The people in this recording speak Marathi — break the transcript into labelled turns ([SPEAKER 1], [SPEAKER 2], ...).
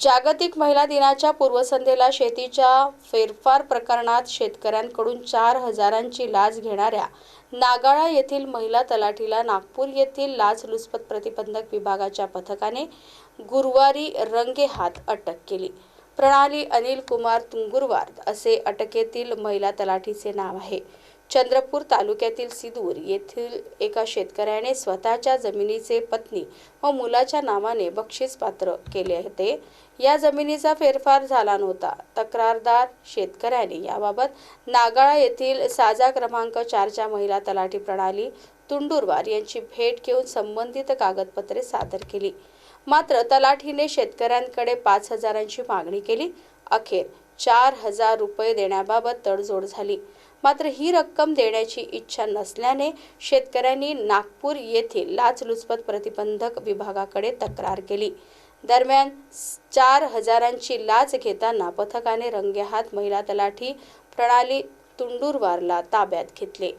[SPEAKER 1] जागतिक महिला दिनाच्या पूर्वसंध्येला शेतीच्या फेरफार प्रकरणात शेतकऱ्यांकडून चार हजारांची लाच घेणाऱ्या नागाळा येथील महिला तलाठीला नागपूर येथील लाचलुचपत प्रतिबंधक विभागाच्या पथकाने गुरुवारी रंगेहात अटक केली. प्रणाली अनिल कुमार तुंगुरवार असे अटकेतील महिला तलाठीचे नाव आहे. चंद्रपूर तालुक्यातील सिदूर येथील एका शेतकऱ्याने स्वतःच्या जमिनीचे पत्नी व मुलाच्या नावाने बक्षीस पात्र केले होते. या जमिनीचा फेरफार झाला नव्हता. तक्रारदार शेतकऱ्याने याबाबत नागाळा येथील साजा क्रमांक चारच्या महिला तलाठी प्रणाली तुंडुरवार यांची भेट घेऊन संबंधित कागदपत्रे सादर केली. मात्र तलाठीने शेतकऱ्यांकडे पाच हजारांची मागणी केली. अखेर चार हजार रुपये देण्याबाबत तडजोड झाली. मात्र ही रक्कम देण्याची इच्छा नसल्याने शेतकऱ्यांनी नागपूर येथील लाचलुचपत प्रतिबंधक विभागाकडे तक्रार केली. दरम्यान चार हजारांची लाच घेताना पथकाने रंगेहात महिला तलाठी प्रणाली तुंडुरवारला ताब्यात घेतले.